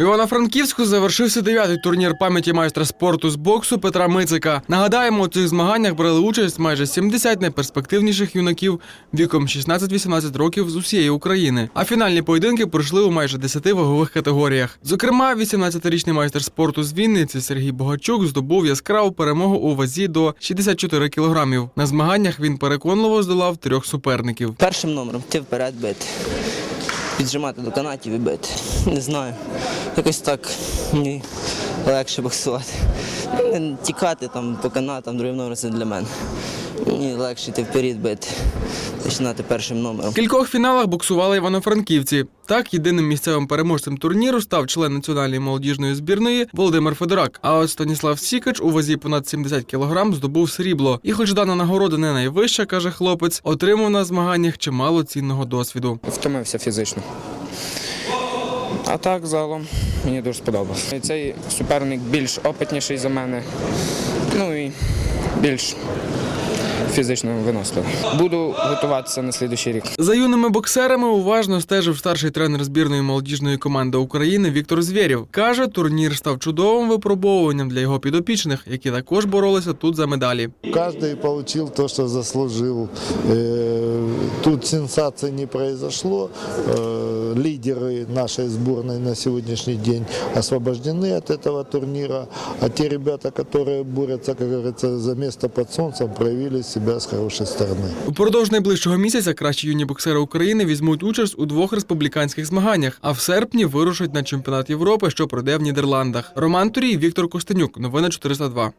Івано-Франківську завершився дев'ятий турнір пам'яті майстра спорту з боксу Петра Мицика. Нагадаємо, у цих змаганнях брали участь майже 70 найперспективніших юнаків віком 16-18 років з усієї України. А фінальні поєдинки пройшли у майже 10 вагових категоріях. Зокрема, 18-річний майстер спорту з Вінниці Сергій Богачук здобув яскраву перемогу у вазі до 64 кілограмів. На змаганнях він переконливо здолав трьох суперників. Першим номером йти вперед бити. Піджимати до канатів і бити. Не знаю. Якось так мені легше боксувати. Тікати там по канатам, другим номером це для мене. Мені легше йти вперед бити. Починати першим номером. В кількох фіналах боксували івано-франківці. Так, єдиним місцевим переможцем турніру став член національної молодіжної збірної Володимир Федорак. А от Станіслав Сікач у вазі понад 70 кілограм здобув срібло. І, хоч дана нагорода не найвища, каже хлопець, отримав на змаганнях чимало цінного досвіду. Втомився фізично. А так, загалом, мені дуже сподобалося. І Цей суперник більш опитніший за мене, ну і більш фізично виносливий. Буду готуватися на слідуючий рік. За юними боксерами уважно стежив старший тренер збірної молодіжної команди України Віктор Звєрєв. Каже, турнір став чудовим випробовуванням для його підопічних, які також боролися тут за медалі. Каждый получил то, что заслужил. Э, Тут сенсации не произошло. Э, Лидеры нашей сборной на сегодняшний день освобождены от этого турнира. А те ребята, которые борются, как говорится, за место под солнцем, проявили себя с хорошей стороны. Упродовж найближчого місяця кращі юні боксери України візьмуть участь у двох республіканських змаганнях, а в серпні вирушать на чемпіонат Європи, що пройде в Нідерландах. Роман Турій, Віктор Костенюк. Новини 402.